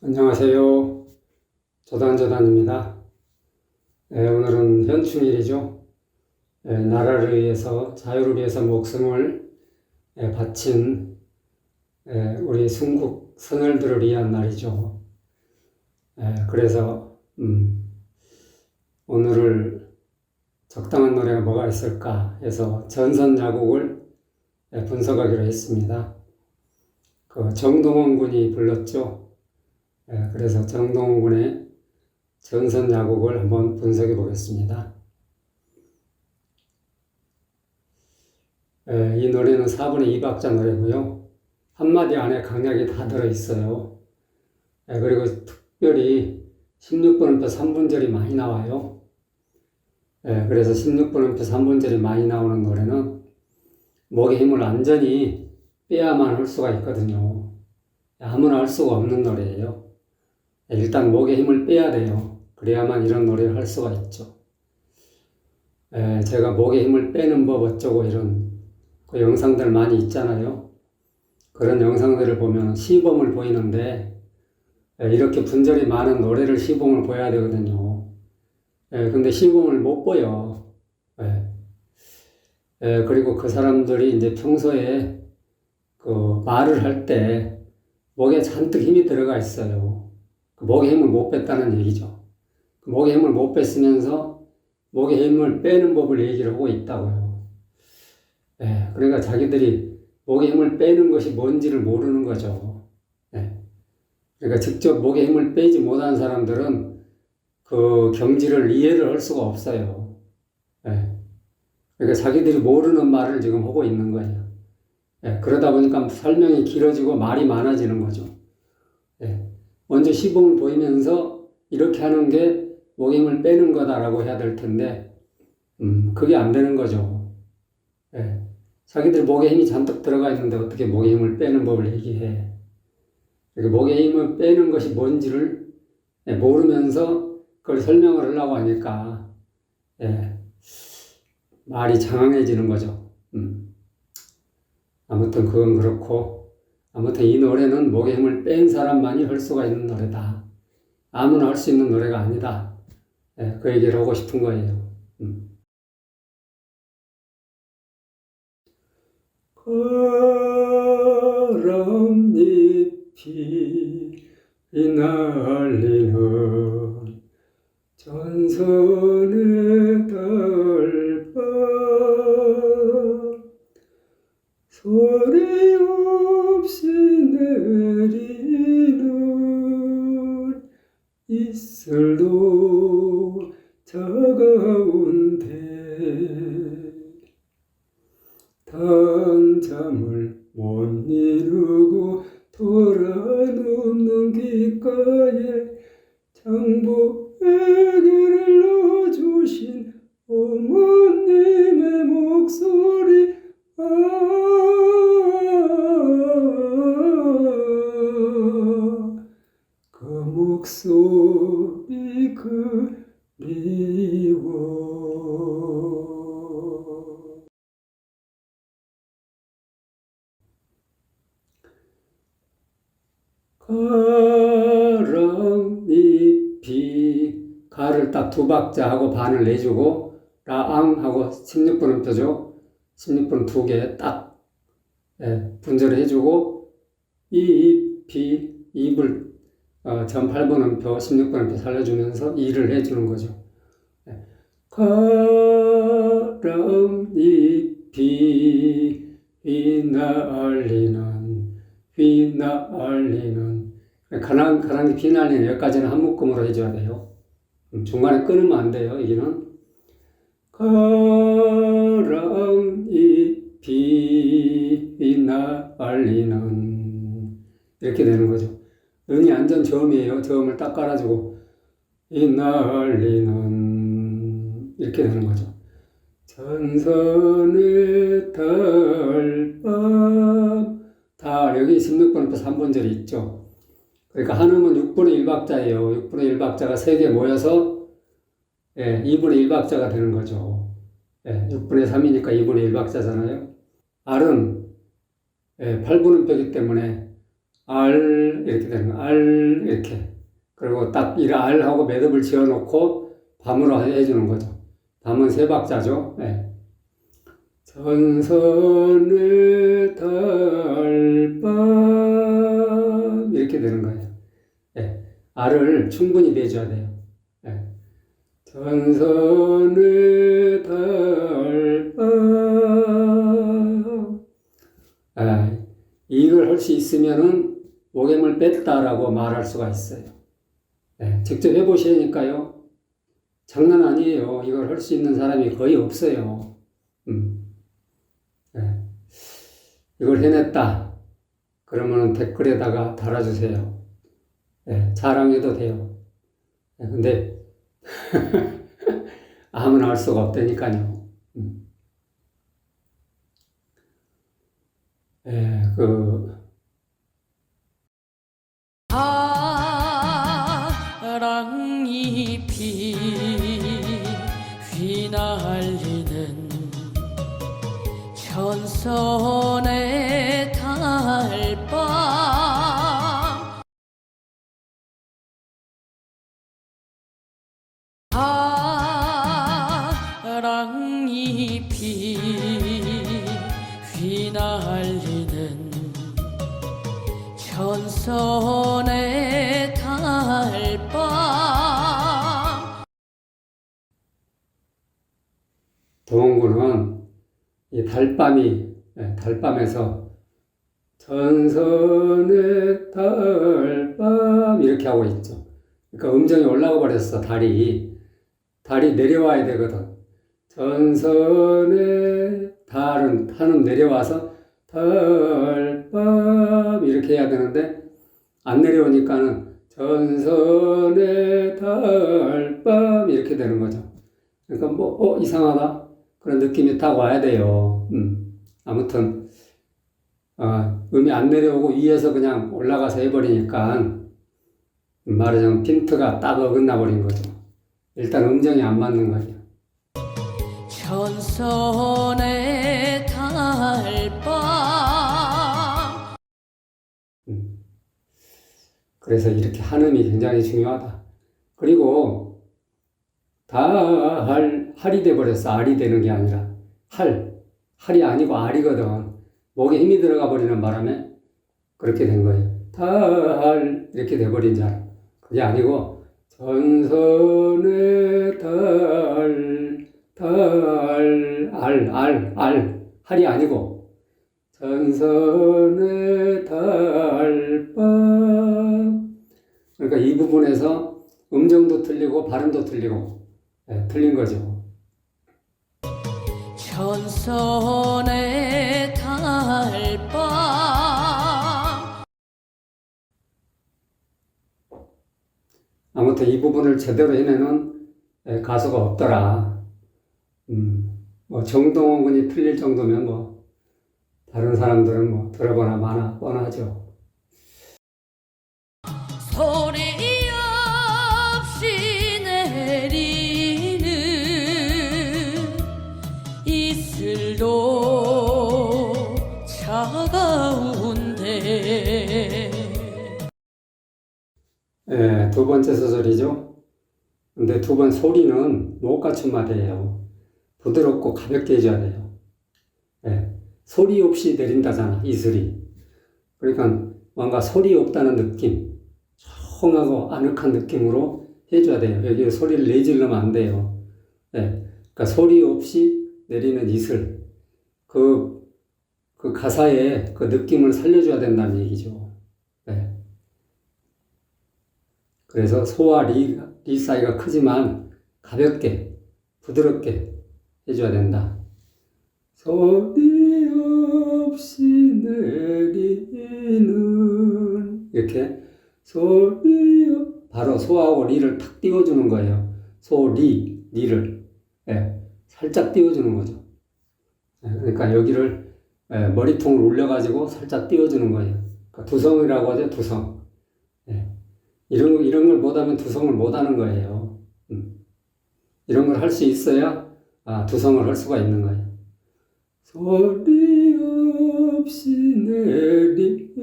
안녕하세요. 조단조단입니다. 예, 오늘은 현충일이죠. 예, 나라를 위해서, 자유를 위해서 목숨을 예, 바친 예, 우리 순국 선열들을 위한 날이죠. 예, 그래서 음, 오늘을 적당한 노래가 뭐가 있을까 해서 전선 야곡을 예, 분석하기로 했습니다. 그 정동원 군이 불렀죠. 예, 그래서 정동원 군의 전선 야곡을 한번 분석해 보겠습니다. 예, 이 노래는 4분의 2박자 노래고요. 한마디 안에 강약이 다 들어있어요. 예, 그리고 특별히 16분음표 3분절이 많이 나와요. 예, 그래서 16분음표 3분절이 많이 나오는 노래는 목의 힘을 완전히 빼야만 할 수가 있거든요. 아무나 할 수가 없는 노래예요. 일단 목에 힘을 빼야 돼요. 그래야만 이런 노래를 할 수가 있죠. 에, 제가 목에 힘을 빼는 법 어쩌고 이런 그 영상들 많이 있잖아요. 그런 영상들을 보면 시범을 보이는데 에, 이렇게 분절이 많은 노래를 시범을 보여야 되거든요. 에, 근데 시범을 못 보여. 에, 에, 그리고 그 사람들이 이제 평소에 그 말을 할 때 목에 잔뜩 힘이 들어가 있어요. 그 목의 힘을 못 뺐다는 얘기죠. 그 목의 힘을 못 뺐으면서 목의 힘을 빼는 법을 얘기를 하고 있다고요. 예, 그러니까 자기들이 목의 힘을 빼는 것이 뭔지를 모르는 거죠. 예. 그러니까 직접 목의 힘을 빼지 못한 사람들은 그 경지를 이해를 할 수가 없어요. 예. 그러니까 자기들이 모르는 말을 지금 하고 있는 거예요. 예, 그러다 보니까 설명이 길어지고 말이 많아지는 거죠. 예. 먼저 시범을 보이면서 이렇게 하는 게 목힘을 빼는 거다라고 해야 될 텐데, 음, 그게 안 되는 거죠. 예. 자기들 목에 힘이 잔뜩 들어가 있는데 어떻게 목에 힘을 빼는 법을 얘기해. 그러니까 목에 힘을 빼는 것이 뭔지를 예, 모르면서 그걸 설명을 하려고 하니까, 예, 말이 장황해지는 거죠. 음. 아무튼 그건 그렇고, 아무튼 이 노래는 목의 힘을 뺀 사람만이 할 수가 있는 노래다. 아무나 할 수 있는 노래가 아니다. 예, 그 얘기를 하고 싶은 거예요. 음. 거람잎이 휘날리는 전선의 달바 소리 가랑잎이 가를 딱 두 박자 하고 반을 내주고 라앙 하고 16분음표죠. 16분 두 개딱 예, 분절을 해주고 이 잎이 입을 어, 전 8분음표 16분음표 살려주면서 이를 해주는 거죠. 예. 가랑잎이 휘날리는 휘날리는 가랑 가랑이 휘날리는 여기까지는 한 묶음으로 해줘야 돼요. 음, 중간에 끊으면 안 돼요. 여기는 가랑잎이 휘날리는 이렇게 되는 거죠. 은이 완전 저음이에요. 저음을 딱 깔아주고 휘날리는 이렇게 되는 거죠. 전선의 달밤 달 여기 16번부터 3번절이 있죠. 그러니까 한음은 6분의 1박자예요. 6분의 1박자가 3개 모여서 예, 2분의 1박자가 되는 거죠. 예, 6분의 3이니까 2분의 1박자잖아요. 알은 예, 8분음표이기 때문에 알 이렇게 되는 거. 알 이렇게. 그리고 딱이알 하고 매듭을 지어 놓고 밤으로 해 주는 거죠. 밤은 세 박자죠. 네. 전선의 달밤 이렇게 되는 거예요. 예, 알을 충분히 내줘야 돼요. 예. 전선의 달밤 아, 이걸 할수 있으면은 목염을 뺐다라고 말할 수가 있어요. 예, 직접 해보시니까요. 장난 아니에요. 이걸 할 수 있는 사람이 거의 없어요. 음. 예. 이걸 해냈다. 그러면 댓글에다가 달아주세요. 예, 자랑해도 돼요. 예, 근데 아무나 할 수가 없다니까요. 음. 예, 그 사랑잎이 휘날리는 전선의 사랑잎이 휘날리는 전선의 달밤 동원군은 이 달밤이 예, 달밤에서 전선의 달밤 이렇게 하고 있죠. 그러니까 음정이 올라가 버렸어 달이 달이 내려와야 되거든. 전선의 달은 달은 내려와서 달밤 이렇게 해야 되는데 안 내려오니까는 전선의 달밤 이렇게 되는 거죠. 그러니까 뭐 어, 이상하다 그런 느낌이 딱 와야 돼요. 음. 아무튼 어, 음이 안 내려오고 위에서 그냥 올라가서 해버리니까 말하자면 핀트가 딱 어긋나 버린 거죠. 일단 음정이 안 맞는 거죠. 전선의 달밤 그래서 이렇게 한음이 굉장히 중요하다. 그리고 다 할, 할이 돼 버렸어. 알이 되는 게 아니라 할. 할이 아니고 알이거든. 목에 힘이 들어가 버리는 바람에 그렇게 된 거예요. 달 이렇게 돼 버린 줄 알아. 그게 아니고 전선의 달, 달, 알, 알, 알. 할이 아니고 전선의 달밤. 그러니까 이 부분에서 음정도 틀리고 발음도 틀리고 예, 틀린 거죠. 전선의 아무튼 이 부분을 제대로 해내는 예, 가수가 없더라. 음, 뭐 정동원 군이 틀릴 정도면 뭐 다른 사람들은 뭐 들어보나 마나 뻔하죠. 예, 두 번째 소절이죠. 근데 두 번 소리는 못 갖춘 말이에요. 부드럽고 가볍게 해줘야 돼요. 예, 소리 없이 내린다잖아, 이슬이. 그러니까 뭔가 소리 없다는 느낌, 청하고 아늑한 느낌으로 해줘야 돼요. 여기 소리를 내지르면 안 돼요. 예, 그러니까 소리 없이 내리는 이슬. 그, 그 가사에 그 느낌을 살려줘야 된다는 얘기죠. 그래서 소와 리, 리 사이가 크지만 가볍게, 부드럽게 해줘야 된다. 소리 없이 내리는 이렇게 소리 없- 바로 소하고 리를 탁 띄워주는 거예요. 소 리, 리를 예, 살짝 띄워주는 거죠. 예, 그러니까 여기를 예, 머리통을 올려가지고 살짝 띄워주는 거예요. 그러니까 두성이라고 하죠, 두성. 예. 이런, 거- 이런 걸 못하면 두성을 못하는 거예요. 음. 이런 걸 할 수 있어야 아, 두성을 할 수가 있는 거예요. 소리 없이 내리는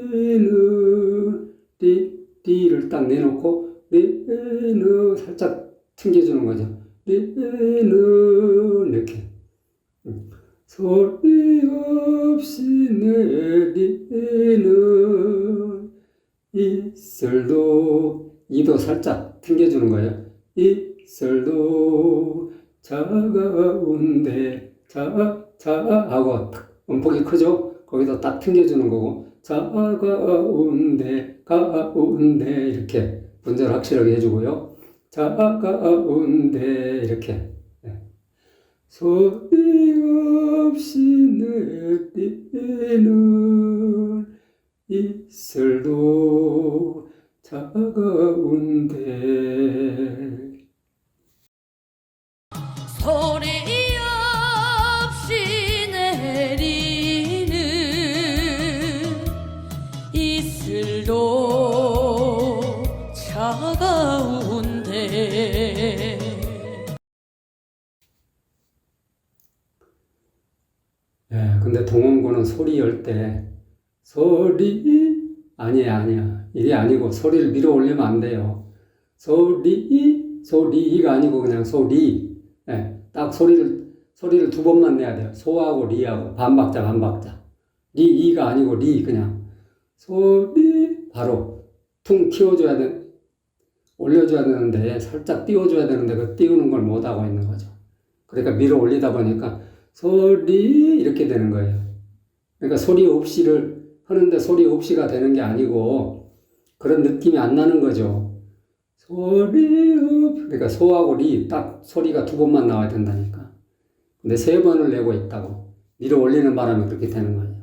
리, 리를 딱 내놓고 리는 살짝 튕겨주는 거죠. 리는 이렇게 음. 소리 없이 내리는 이슬도 이도 살짝 튕겨주는 거예요. 이슬도 차가운데 자, 자 하고 탁 음폭이 크죠? 거기서 딱 튕겨주는 거고 차가운데 가운데 이렇게 분절 확실하게 해주고요. 차가운데 이렇게 네. 소리 없이 내리는 이슬도 차가운데. 소리 없이 내리는 이슬도 차가운데. 예, 근데 동원구는 소리 열때 소리 아니야 아니야 이게 아니고 소리를 밀어 올리면 안 돼요. 소리 소리가 아니고 그냥 소리 예, 딱 소리를 소리를 두 번만 내야 돼요. 소하고 리하고 반박자 반박자 리 이가 아니고 리 그냥 소리 바로 퉁 튀어줘야 돼 올려줘야 되는데 살짝 띄워줘야 되는데 그 띄우는 걸 못 하고 있는 거죠. 그러니까 밀어 올리다 보니까 소리 이렇게 되는 거예요. 그러니까 소리 없이를 하는데 소리 없이가 되는 게 아니고 그런 느낌이 안 나는 거죠. 소리 없 그러니까 소하고 리 딱 소리가 두 번만 나와야 된다니까. 근데 세 번을 내고 있다고 밀어 올리는 바람에 그렇게 되는 거예요.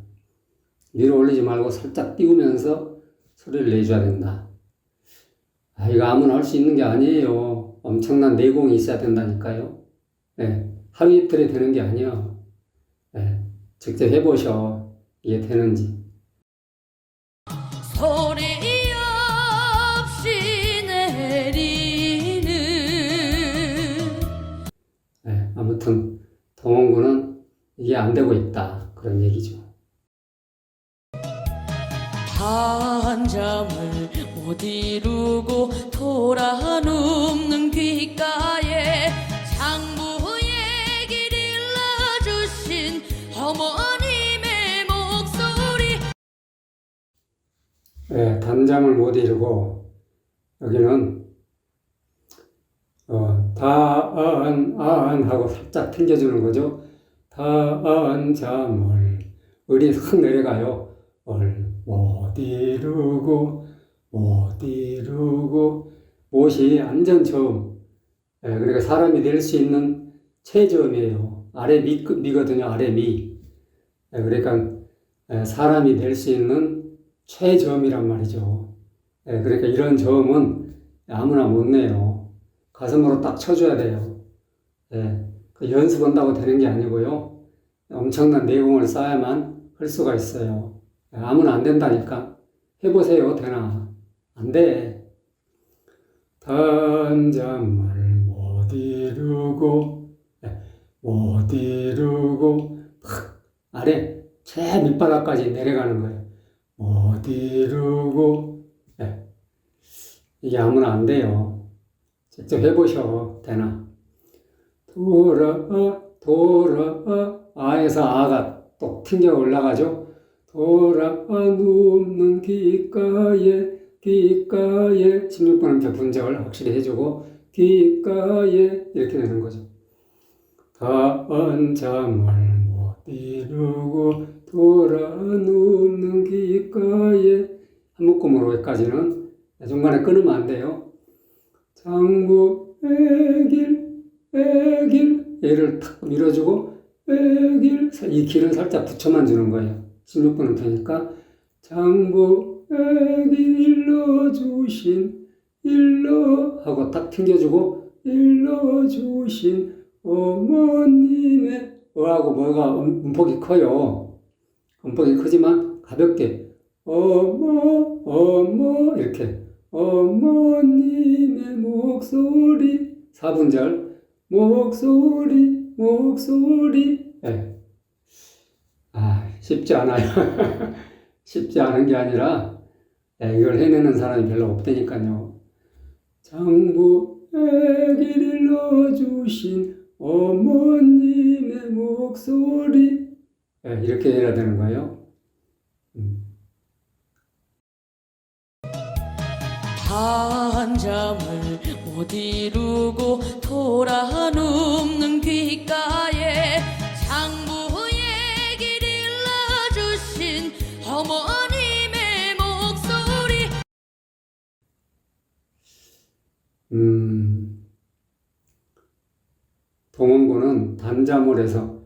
밀어 올리지 말고 살짝 띄우면서 소리를 내줘야 된다. 아, 이거 아무나 할 수 있는 게 아니에요. 엄청난 내공이 있어야 된다니까요. 예. 하루 이틀에 되는 게 아니야. 예, 직접 해보셔. 이게 되는지. 소리 없이 내리는 예, 아무튼 동원구는 이게 안 되고 있다. 하고 살짝 튕겨주는 거죠. 단잠을 을이 확 내려가요. 을못 이루고 못 이루고 못이 완전 저음. 예, 그러니까 사람이 낼 수 있는 최저음이에요. 아래 미, 미거든요. 아래 미. 예, 그러니까 예, 사람이 낼 수 있는 최저음이란 말이죠. 예, 그러니까 이런 저음은 아무나 못 내요. 가슴으로 딱 쳐줘야 돼요. 예, 그 연습한다고 되는 게 아니고요. 엄청난 내공을 쌓아야만 할 수가 있어요. 예, 아무나 안 된다니까. 해보세요. 되나? 안 돼. 단잠을 못 이루고, 예, 못 이루고, 팍, 아래, 제 밑바닥까지 내려가는 거예요. 못 이루고, 예. 이게 아무나 안 돼요. 직접 해보셔. 되나? 돌아, 돌아, 아에서 아가 또 튕겨 올라가죠? 돌아, 눕는 귓가에, 귓가에, 16번 이렇게 분절 확실히 해주고, 귓가에, 이렇게 되는 거죠. 단잠을 못 이루고, 돌아 눕는 귓가에, 한 묶음으로 여기까지는 중간에 끊으면 안 돼요. 장부 애길 애길 얘를 탁 밀어주고 애길 이 길을 살짝 붙여만 주는 거예요. 16분은 되니까 장부 애길 일러 주신 일러 하고 딱 튕겨주고 일러 주신 어머님의 어하고 뭐가 음- 음폭이 커요. 음폭이 크지만 가볍게 어머 어머 이렇게 어머님의 목소리 사분절 목소리 목소리 예. 아 쉽지 않아요. 쉽지 않은 게 아니라 예, 이걸 해내는 사람이 별로 없다니까요. 장부에게 일러주신 어머님의 목소리 예, 이렇게 해야 되는 거예요. 한잠을 못 이루고 돌아 눕는 귓가에 장부 얘기를 일러주신 어머님의 목소리 음, 동원군은 단잠을 해서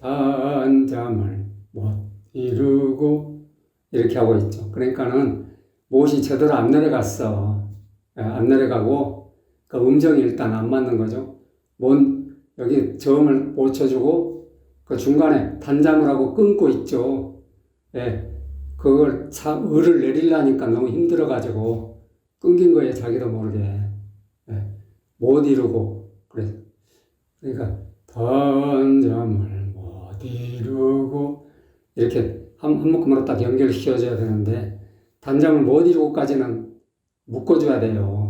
단잠을 못 이루고 이렇게 하고 있죠. 그러니까는 못이 제대로 안 내려갔어. 예, 안 내려가고 그 음정이 일단 안 맞는 거죠. 뭔 여기 저음을 못 쳐주고 그 중간에 단잠을 하고 끊고 있죠. 예, 그걸 참 을을 내리려니까 너무 힘들어가지고 끊긴 거예요. 자기도 모르게. 예, 못 이루고 그래서 그러니까 단잠을 못 이루고 이렇게 한, 한 묶음으로 딱 연결시켜줘야 되는데 단잠을 못 이루고까지는 묶어줘야 돼요.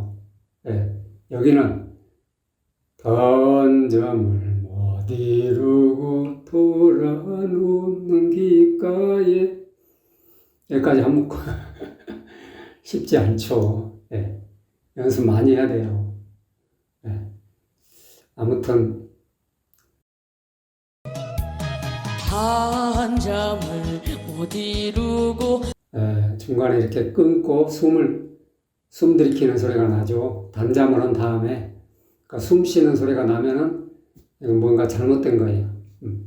예, 여기는 단잠을 못 이루고 돌아눕는 귓가에 여기까지 한 묶어 쉽지 않죠. 예, 연습 많이 해야 돼요. 예, 아무튼 한 잠을 못 이루고 예, 중간에 이렇게 끊고 숨을 숨 들이키는 소리가 나죠. 단잠을 한 다음에 그러니까 숨 쉬는 소리가 나면은 이건 뭔가 잘못된 거예요. 음.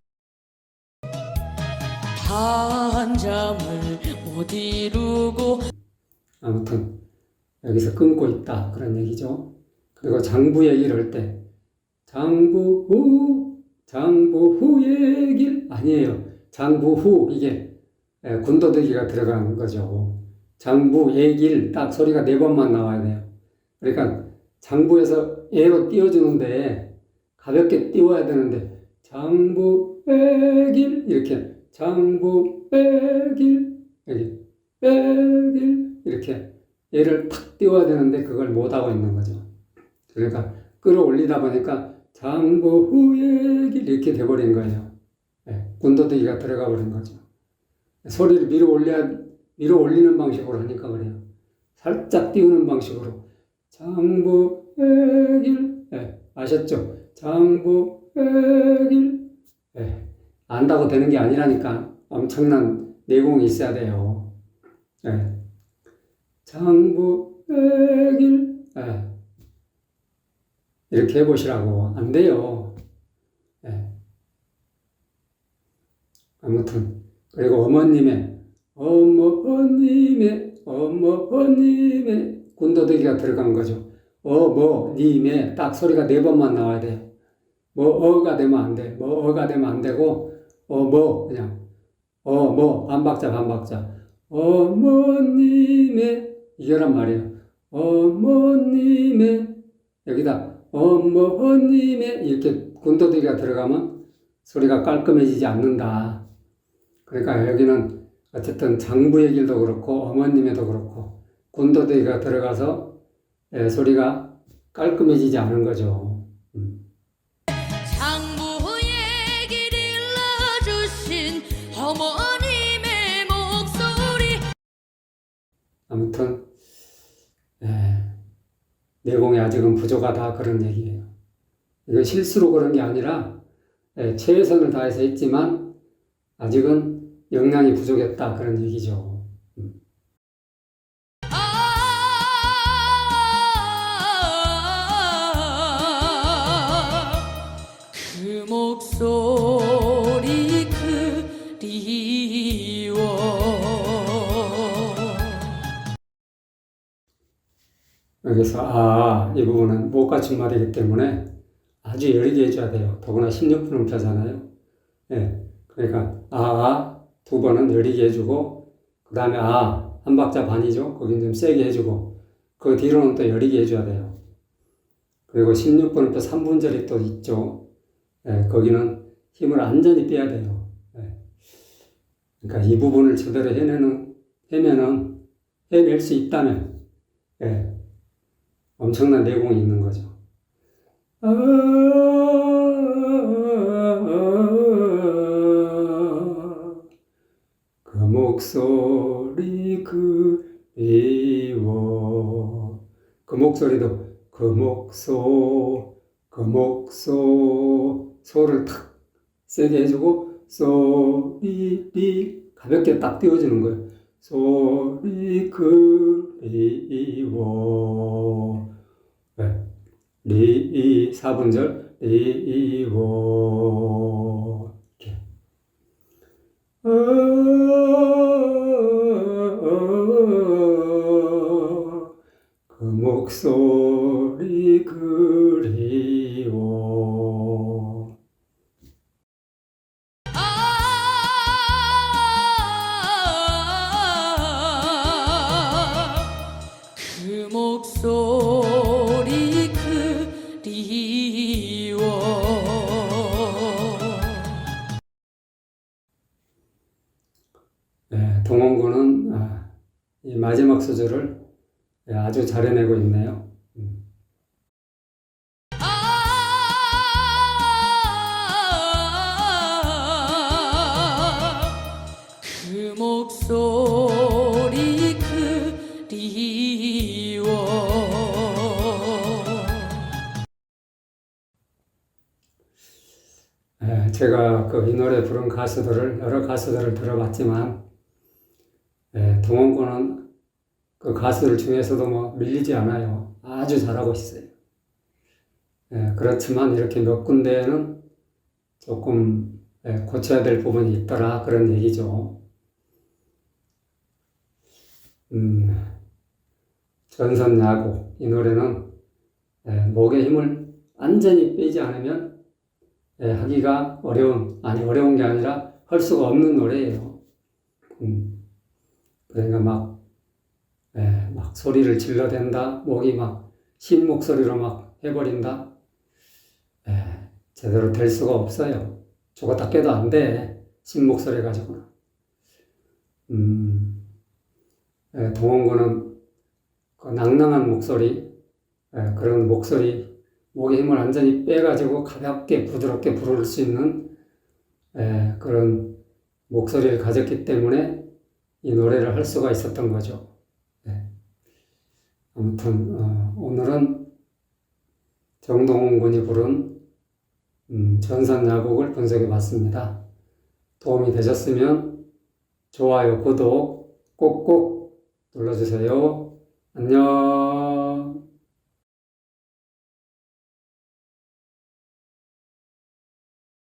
한잠을 못 이루고 아무튼 여기서 끊고 있다 그런 얘기죠. 그리고 장부 얘기를 할 때 장부 후 장부 후의 길 아니에요. 장부 후 이게 예, 군더더기가 들어간 거죠. 장부 예길 딱 소리가 네 번만 나와야 돼요. 그러니까 장부에서 예로 띄워주는데 가볍게 띄워야 되는데 장부 예길 이렇게 장부 예길 여기 예길 이렇게 얘를 탁 띄워야 되는데 그걸 못 하고 있는 거죠. 그러니까 끌어올리다 보니까 장부 후의 길 이렇게 돼버린 거예요. 예, 군더더기가 들어가 버린 거죠. 소리를 밀어 올려야 밀어 올리는 방식으로 하니까 그래요. 살짝 띄우는 방식으로 장부의 길 예, 아셨죠? 장부의 길 예, 안다고 되는 게 아니라니까 엄청난 내공이 있어야 돼요. 예. 장부의 길 예. 이렇게 해보시라고 안 돼요. 예. 아무튼 그리고 어머님의 어머님의 어머님의 군더더기가 들어간 거죠. 어머님의 딱 소리가 네 번만 나와야 돼요. 뭐 어가 되면 안 돼. 뭐 어가 되면 안 되고 어뭐 그냥 어뭐 반박자 반박자 어머님의 이거란 말이에요. 어머님의 여기다 어머님의 이렇게 군더더기가 들어가면 소리가 깔끔해지지 않는다. 그러니까 여기는 어쨌든 장부의 길도 그렇고 어머님에도 그렇고 군더더기가 들어가서 예, 소리가 깔끔해지지 않은 거죠. 음. 장부 얘기를 일러주신 어머님의 목소리 아무튼 예, 내공이 아직은 부족하다 그런 얘기예요. 이거 실수로 그런 게 아니라 예, 최선을 다해서 했지만 아직은 역량이 부족했다 그런 얘기죠. 아, 그 목소리 그리워 여기서 아, 이 부분은 못 갖춘 말이기 때문에 아주 여리게 해줘야 돼요. 더구나 16분음 펴잖아요. 예. 그러니까 아, 두 번은 여리게 해주고 그 다음에 아, 한 박자 반이죠. 거긴 좀 세게 해주고 그 뒤로는 또 여리게 해줘야 돼요. 그리고 16분은 또 3분절이 또 있죠. 예, 거기는 힘을 완전히 빼야 돼요. 예. 그러니까 이 부분을 제대로 해내는, 해면은, 해낼 수 있다면, 예, 엄청난 내공이 있는 거죠. 목소리 그리워. 그 목소리도 그 목소 그 목소. 소를 탁 세게 해주고 소리 리 가볍게 딱 띄워주는 거예요. 소리 그리워. 네. 리 4분절 리워. 이렇게. 그 목소리 그리워. 아, 그 목소리 그리워. 네, 동원군은 아, 이 마지막 소절을 예, 아주 잘 해내고 있네요. 음. 아, 그 목소리 그리워 예, 제가 그 이 노래 부른 가수들을 여러 가수들을 들어봤지만 예, 동원군은 그 가수들 중에서도 뭐 밀리지 않아요. 아주 잘하고 있어요. 예, 그렇지만 이렇게 몇 군데에는 조금 예, 고쳐야 될 부분이 있더라 그런 얘기죠. 음, 전선 야구 이 노래는 예, 목의 힘을 완전히 빼지 않으면 예, 하기가 어려운, 아니, 어려운 게 아니라 할 수가 없는 노래예요. 음, 그러니까 막, 예, 막 소리를 질러댄다, 목이 막, 흰 목소리로 막 해버린다, 예, 제대로 될 수가 없어요. 죽었다 깨도 안 돼. 흰 목소리 가지고는. 음, 예, 동원군은 그 낭낭한 목소리, 예, 그런 목소리, 목의 힘을 완전히 빼가지고 가볍게 부드럽게 부를 수 있는 에, 그런 목소리를 가졌기 때문에 이 노래를 할 수가 있었던 거죠. 네. 아무튼 어, 오늘은 정동원 군이 부른 음, 전산야곡을 분석해 봤습니다. 도움이 되셨으면 좋아요, 구독 꼭꼭 눌러주세요. 안녕.